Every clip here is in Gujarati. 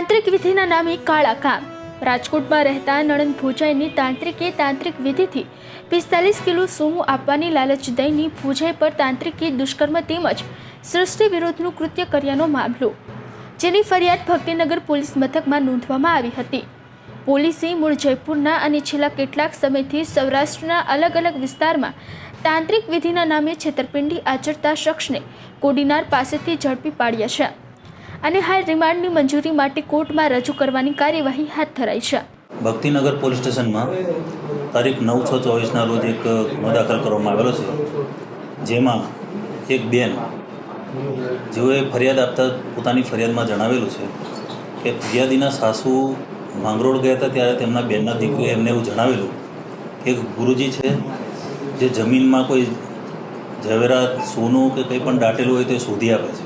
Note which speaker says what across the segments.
Speaker 1: તાંત્રિક વિધિના નામે કાળા કામ. રાજકોટમાં રહેતા નણંદ ભુજાઈની તાંત્રિકે તાંત્રિક વિધિથી પિસ્તાલીસ કિલો સોનું આપવાની લાલચ દઈને ભૂજાઈ પર તાંત્રિકે દુષ્કર્મ તેમજ સૃષ્ટિ વિરોધનું કૃત્ય કર્યાનો મામલો, જેની ફરિયાદ ભક્તિનગર પોલીસ મથકમાં નોંધવામાં આવી હતી. પોલીસે મૂળ જયપુરના અને છેલ્લા કેટલાક સમયથી સૌરાષ્ટ્રના અલગ અલગ વિસ્તારમાં તાંત્રિક વિધિના નામે છેતરપિંડી આચરતા શખ્સને કોડીનાર પાસેથી ઝડપી પાડ્યા છે. અને હાલ રિમાન્ડની મંજૂરી માટે કોર્ટમાં રજૂ કરવાની કાર્યવાહી હાથ ધરાઈ છે.
Speaker 2: ભક્તિનગર પોલીસ સ્ટેશનમાં તારીખ નવ છ ચોવીસના રોજ એક ગુનો દાખલ કરવામાં આવેલો છે. જેમાં એક બેન, જેઓએ ફરિયાદ આપતા પોતાની ફરિયાદમાં જણાવેલું છે કે ફરિયાદીના સાસુ માંગરોળ ગયા હતા ત્યારે તેમના બેનના દીકરીએ એમને એવું જણાવેલું કે ગુરુજી છે જે જમીનમાં કોઈ ઝવેરાત, સોનું કે કંઈ પણ દાટેલું હોય તે શોધી આપે છે.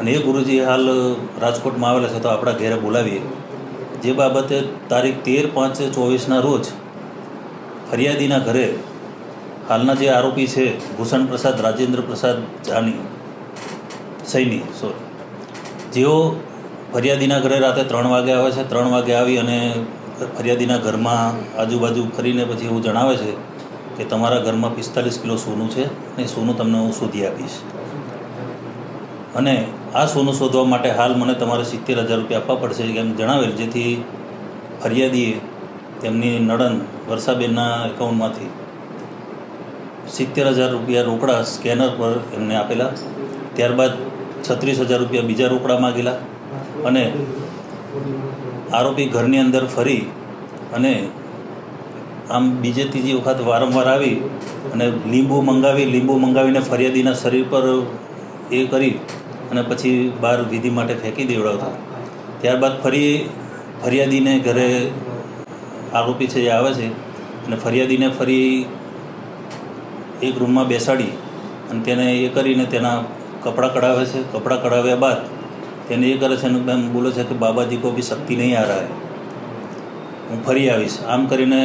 Speaker 2: અને એ ગુરુજી હાલ રાજકોટમાં આવેલા છે તો આપણા ઘેરે બોલાવીએ. જે બાબતે તારીખ તેર પાંચ ચોવીસના રોજ ફરિયાદીના ઘરે હાલના જે આરોપી છે, ભૂષણ પ્રસાદ, રાજેન્દ્ર પ્રસાદ જાની સૈની સોરી જેઓ ફરિયાદીના ઘરે રાતે ત્રણ વાગે આવે છે, ત્રણ વાગે આવી અને ફરિયાદીના ઘરમાં આજુબાજુ ફરીને પછી એવું જણાવે છે કે તમારા ઘરમાં પિસ્તાલીસ કિલો સોનું છે અને સોનું તમને હું શોધી આપીશ. અને આ સોનું શોધવા માટે હાલ મને તમારે સિત્તેર હજાર રૂપિયા આપવા પડશે એમ જણાવેલ, જેથી ફરિયાદીએ તેમની નડન વર્ષાબેનના એકાઉન્ટમાંથી સિત્તેર હજાર રૂપિયા રોકડા સ્કેનર પર એમને આપેલા. ત્યારબાદ છત્રીસ હજાર રૂપિયા બીજા રોકડા માગેલા અને આરોપી ઘરની અંદર ફરી અને આમ બીજે ત્રીજી વખત વારંવાર આવી અને લીંબુ મંગાવી, લીંબુ મંગાવીને ફરિયાદીના શરીર પર એ કરી અને પછી બહાર વિધિ માટે ફેંકી દેવડાવતા. ત્યારબાદ ફરી ફરિયાદીને ઘરે આરોપી છે એ આવે છે અને ફરિયાદીને ફરી એક રૂમમાં બેસાડી અને તેને એ કરીને તેના કપડાં કઢાવે છે. કપડાં કઢાવ્યા બાદ તેને એ કરે છે અને એમ બોલે છે કે બાબાજી કો બી શક્તિ નહીં આ રહે હું. ફરી આવીશ. આમ કરીને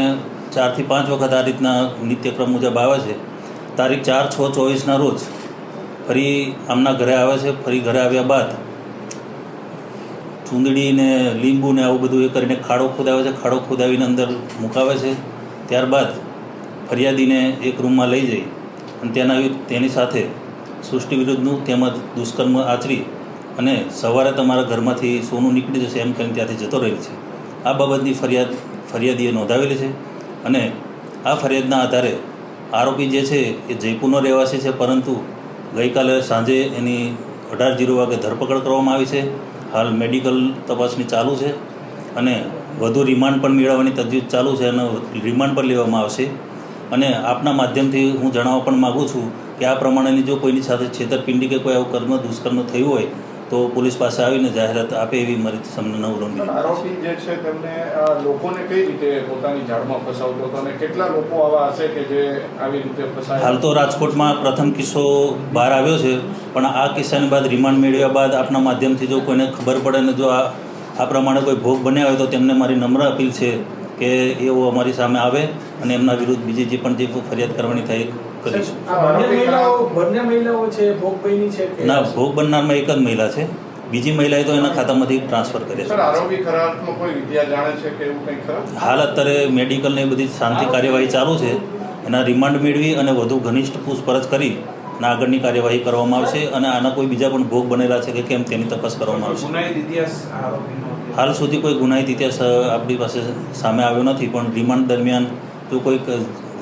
Speaker 2: ચારથી પાંચ વખત આ રીતના નિત્યક્રમ મુજબ આવે છે. તારીખ ચાર છ ચોવીસના રોજ ફરી આમના ઘરે આવે છે, ફરી ઘરે આવ્યા બાદ ચૂંદડી ને લીંબુ ને આવું બધું એ કરીને ખાડો ખોદાવે છે, ખાડો ખોદાવીને અંદર મુકાવે છે. ત્યારબાદ ફરિયાદીને એક રૂમમાં લઈ જઈ અને તેના તેની સાથે સૃષ્ટિ વિરુદ્ધનું તેમજ દુષ્કર્મ આચરી અને સવારે તમારા ઘરમાંથી સોનું નીકળી જશે એમ કરીને ત્યાંથી જતો રહેલ છે. આ બાબતની ફરિયાદ, ફરિયાદીએ નોંધાવેલી છે અને આ ફરિયાદના આધારે આરોપી જે છે એ જયપુરનો રહેવાસી છે, પરંતુ ગઈકાલે સાંજે એની અઢાર જીરો વાગે ધરપકડ કરવામાં આવી છે. હાલ મેડિકલ તપાસની ચાલુ છે અને વધુ રિમાન્ડ પણ મેળવવાની તજવીજ ચાલુ છે અને રિમાન્ડ પણ લેવામાં આવશે. અને આપના માધ્યમથી હું જણાવવા પણ માગું છું કે આ પ્રમાણેની જો કોઈની સાથે છેતરપિંડી કે કોઈ આવું કર્મ દુષ્કર્મ થયું હોય તો પોલીસ પાસે આવીને જાહેરાત આપે એવી મારી તમને
Speaker 3: નવ
Speaker 2: નવલંબી
Speaker 3: આરોપી જે છે તેમને લોકોને કઈ રીતે પોતાની જાળમાં ફસાવતો હતો અને કેટલા લોકો આવા હશે કે જે આવી રીતે ફસાય?
Speaker 2: હાલ તો રાજકોટમાં પ્રથમ કિસ્સો બહાર આવ્યો છે પણ આ કિસ્સાની બાદ રિમાન્ડ મેળવ્યા બાદ આપના માધ્યમથી જો કોઈને ખબર પડે ને જો આ આ પ્રમાણે કોઈ ભોગ બન્યા હોય તો તેમને મારી નમ્ર અપીલ છે કે એઓ અમારી સામે આવે અને એમના વિરુદ્ધ બીજી જે પણ જે ફરિયાદ કરવાની થાય કરીશું
Speaker 4: બંને મહિલાઓ છે ભોગ છે
Speaker 2: ના ભોગ બનનારમાં એક જ મહિલા છે. બીજી મહિલાએ તો એના ખાતામાંથી ટ્રાન્સફર કરી છે.
Speaker 3: આરોપી ખરા અર્થમાં કોઈ વિદ્યા જાણે છે કે એવું કંઈ ખરા
Speaker 2: હાલ અત્યારે મેડિકલને એ બધી શાંતિ કાર્યવાહી ચાલુ છે. એના રિમાન્ડ મેળવી અને વધુ ઘનિષ્ઠ પૂછપરછ કરી અને આગળની કાર્યવાહી કરવામાં આવશે અને આના કોઈ બીજા પણ ભોગ બનેલા છે કે કેમ તેની તપાસ કરવામાં આવશે.
Speaker 4: ગુનાહિત ઇતિહાસ આરોપીનો
Speaker 2: હાલ સુધી કોઈ ગુનાહિત ઇતિહાસ આપણી પાસે સામે આવ્યો નથી પણ રિમાન્ડ દરમિયાન જો કોઈક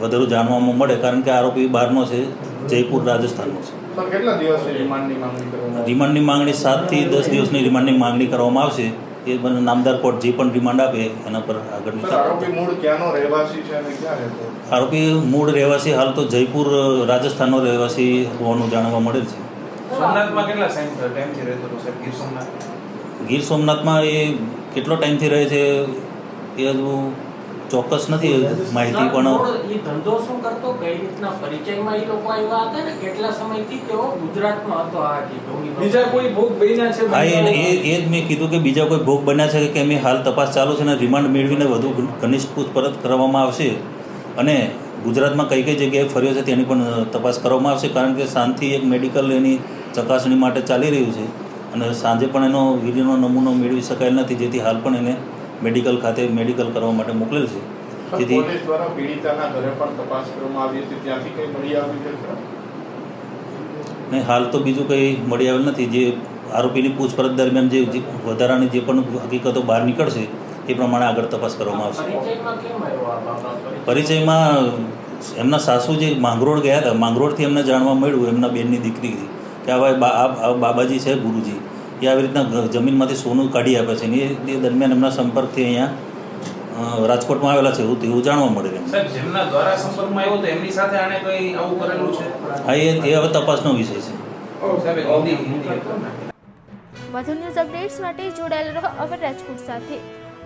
Speaker 2: વધારે જાણવામાં મળે કારણ કે આરોપી બહારનો છે જયપુર રાજસ્થાનનો છે.
Speaker 3: સર કેટલા દિવસની રિમાન્ડની માંગણી
Speaker 2: સાતથી દસ દિવસની રિમાન્ડની માંગણી કરવામાં આવશે. એ મને નામદાર કોર્ટ જે પણ રિમાન્ડ આપે એના પર આગળની
Speaker 3: સર આરોપી મૂળ રહેવાસી છે અને ક્યાં રહેતો?
Speaker 2: આરોપી મૂળ રહેવાસી હાલ તો જયપુર રાજસ્થાનનો રહેવાસી હોવાનું જાણવા મળેલ છે.
Speaker 4: સોમનાથમાં કેટલા ટાઈમથી રહેતો સાહેબ ગીર સોમનાથ?
Speaker 2: ગીર સોમનાથમાં એ કેટલો ટાઈમથી રહે છે? એ હજુ ચોક્કસ નથી માહિતી પણ
Speaker 5: એ ધંધો શું કરતો? કઈ રીતના પરિચયમાં એ લોકો આવ્યા હતા ને? કેટલા સમયથી તેઓ ગુજરાતમાં હતો આ જે
Speaker 4: બીજા કોઈ ભોગ બન્યા છે
Speaker 2: હા એ એ એ જ મેં કીધું કે બીજા કોઈ ભોગ બન્યા છે કે કેમ એ હાલ તપાસ ચાલુ છે અને રિમાન્ડ મેળવીને વધુ ઘનિષ્ઠ પૂછપરછ કરવામાં આવશે. અને ગુજરાતમાં કઈ કઈ જગ્યાએ ફર્યો છે તેની પણ તપાસ કરવામાં આવશે કારણ કે શાંતિ એક મેડિકલ એની ચકાસણી માટે ચાલી રહ્યું છે. અને સાંજે પણ એનો વીડિયોનો નમૂનો મેળવી શકાયેલ નથી જેથી હાલ પણ એને મેડિકલ ખાતે મેડિકલ કરવા માટે મોકલેલ છે.
Speaker 3: તેથી
Speaker 2: જેથી
Speaker 3: પોલીસ દ્વારા પીડિતાના ઘરે પણ તપાસ કરવામાં આવી હતી. ત્યાંથી કંઈ મળી આવ્યું છે ખરા?
Speaker 2: ને હાલ તો બીજું કંઈ મળી આવેલ નથી. જે આરોપીની પૂછપરછ દરમિયાન જે વધારાની જે પણ હકીકતો બહાર નીકળશે એ પ્રમાણે આગળ તપાસ કરવામાં આવશે.
Speaker 5: પરિચયમાં કેમ આવ્યો આ બાબા
Speaker 2: પરિચયમાં એમના સાસુ જે માંગરોળ ગયા હતા માંગરોળથી એમને જાણવા મળ્યું એમના બેનની દીકરી કે આવા બાબાજી છે ગુરુજી. એ આવી રીતના જમીનમાંથી સોનું કાઢી આપે છે ને એ એ દરમિયાન એમના સંપર્કથી અહીંયા રાજકોટમાં આવેલા છે. એવું તેવું જાણવા મળે છે.
Speaker 4: સાહેબ જેમના દ્વારા સંપર્કમાં આવ્યો તો એમની સાથે આણે કઈ આવું કરેલું છે?
Speaker 2: હા એ એ હવે તપાસનો વિષય છે.
Speaker 1: વધુ ન્યૂઝ અપડેટ્સ માટે જોડાયેલ રહો અવર રાજકોટ સાથે.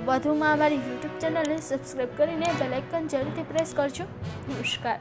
Speaker 1: વધુમાં અમારી યુટ્યુબ ચેનલને સબસ્ક્રાઈબ કરીને બેલ આઇકન જરૂરથી પ્રેસ કરજો. નમસ્કાર.